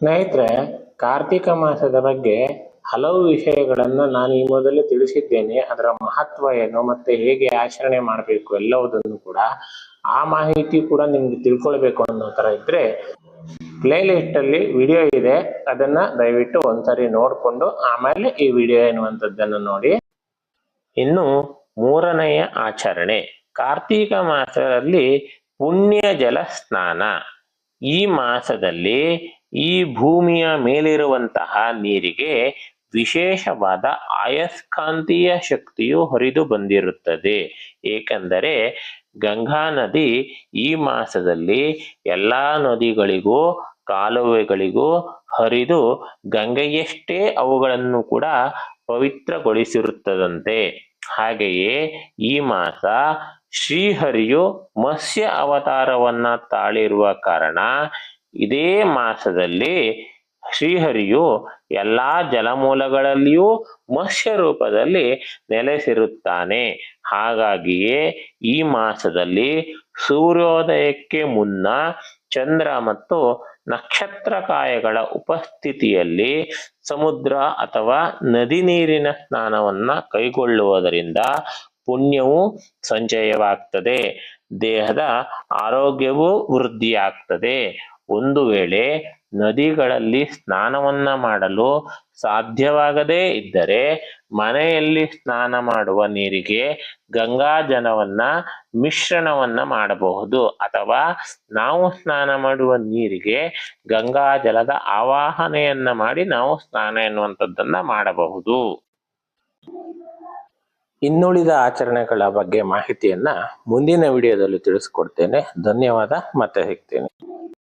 ಸ್ನೇಹಿತರೆ, ಕಾರ್ತಿಕ ಮಾಸದ ಬಗ್ಗೆ ಹಲವು ವಿಷಯಗಳನ್ನು ನಾನು ಈ ಮೊದಲು ತಿಳಿಸಿದ್ದೇನೆ. ಅದರ ಮಹತ್ವ ಏನು ಮತ್ತೆ ಹೇಗೆ ಆಚರಣೆ ಮಾಡಬೇಕು ಎಲ್ಲವುದನ್ನು ಕೂಡ ಆ ಮಾಹಿತಿ ಕೂಡ ನಿಮ್ಗೆ ತಿಳ್ಕೊಳ್ಬೇಕು ಅನ್ನೋ ತರ ಇದ್ರೆ ಪ್ಲೇ ಲಿಸ್ಟ್ ಅಲ್ಲಿ ವಿಡಿಯೋ ಇದೆ. ಅದನ್ನ ದಯವಿಟ್ಟು ಒಂದ್ಸರಿ ನೋಡ್ಕೊಂಡು ಆಮೇಲೆ ಈ ವಿಡಿಯೋ ಎನ್ನುವಂಥದ್ದನ್ನು ನೋಡಿ. ಇನ್ನು ಮೂರನೆಯ ಆಚರಣೆ. ಕಾರ್ತೀಕ ಮಾಸದಲ್ಲಿ ಪುಣ್ಯ ಜಲ ಸ್ನಾನ. ಈ ಮಾಸದಲ್ಲಿ ಈ ಭೂಮಿಯ ಮೇಲಿರುವಂತಹ ನೀರಿಗೆ ವಿಶೇಷವಾದ ಆಯಸ್ಕಾಂತೀಯ ಶಕ್ತಿಯು ಹರಿದು ಬಂದಿರುತ್ತದೆ. ಏಕೆಂದರೆ ಗಂಗಾ ನದಿ ಈ ಮಾಸದಲ್ಲಿ ಎಲ್ಲಾ ನದಿಗಳಿಗೂ ಕಾಲುವೆಗಳಿಗೂ ಹರಿದು ಗಂಗೆಯಷ್ಟೇ ಅವುಗಳನ್ನು ಕೂಡ ಪವಿತ್ರಗೊಳಿಸಿರುತ್ತದಂತೆ. ಹಾಗೆಯೇ ಈ ಮಾಸ ಶ್ರೀಹರಿಯು ಮತ್ಸ್ಯ ಅವತಾರವನ್ನ ತಾಳಿರುವ ಕಾರಣ ಇದೇ ಮಾಸದಲ್ಲಿ ಶ್ರೀಹರಿಯು ಎಲ್ಲಾ ಜಲಮೂಲಗಳಲ್ಲಿಯೂ ಮತ್ಸ್ಯ ರೂಪದಲ್ಲಿ ನೆಲೆಸಿರುತ್ತಾನೆ. ಹಾಗಾಗಿಯೇ ಈ ಮಾಸದಲ್ಲಿ ಸೂರ್ಯೋದಯಕ್ಕೆ ಮುನ್ನ ಚಂದ್ರ ಮತ್ತು ನಕ್ಷತ್ರಕಾಯಗಳ ಉಪಸ್ಥಿತಿಯಲ್ಲಿ ಸಮುದ್ರ ಅಥವಾ ನದಿ ನೀರಿನ ಸ್ನಾನವನ್ನ ಕೈಗೊಳ್ಳುವುದರಿಂದ ಪುಣ್ಯವು ಸಂಚಯವಾಗ್ತದೆ ದೇಹದ ಆರೋಗ್ಯವೂ ವೃದ್ಧಿಯಾಗ್ತದೆ. ಒಂದು ವೇಳೆ ನದಿಗಳಲ್ಲಿ ಸ್ನಾನವನ್ನ ಮಾಡಲು ಸಾಧ್ಯವಾಗದೇ ಇದ್ದರೆ ಮನೆಯಲ್ಲಿ ಸ್ನಾನ ಮಾಡುವ ನೀರಿಗೆ ಗಂಗಾಜನವನ್ನ ಮಿಶ್ರಣವನ್ನ ಮಾಡಬಹುದು. ಅಥವಾ ನಾವು ಸ್ನಾನ ಮಾಡುವ ನೀರಿಗೆ ಗಂಗಾಜಲದ ಆವಾಹನೆಯನ್ನ ಮಾಡಿ ನಾವು ಸ್ನಾನ ಎನ್ನುವಂಥದ್ದನ್ನ ಮಾಡಬಹುದು. ಇನ್ನುಳಿದ ಆಚರಣೆಗಳ ಬಗ್ಗೆ ಮಾಹಿತಿಯನ್ನ ಮುಂದಿನ ವಿಡಿಯೋದಲ್ಲಿ ತಿಳಿಸ್ಕೊಡ್ತೇನೆ. ಧನ್ಯವಾದ. ಮತ್ತೆ ಸಿಗ್ತೇನೆ.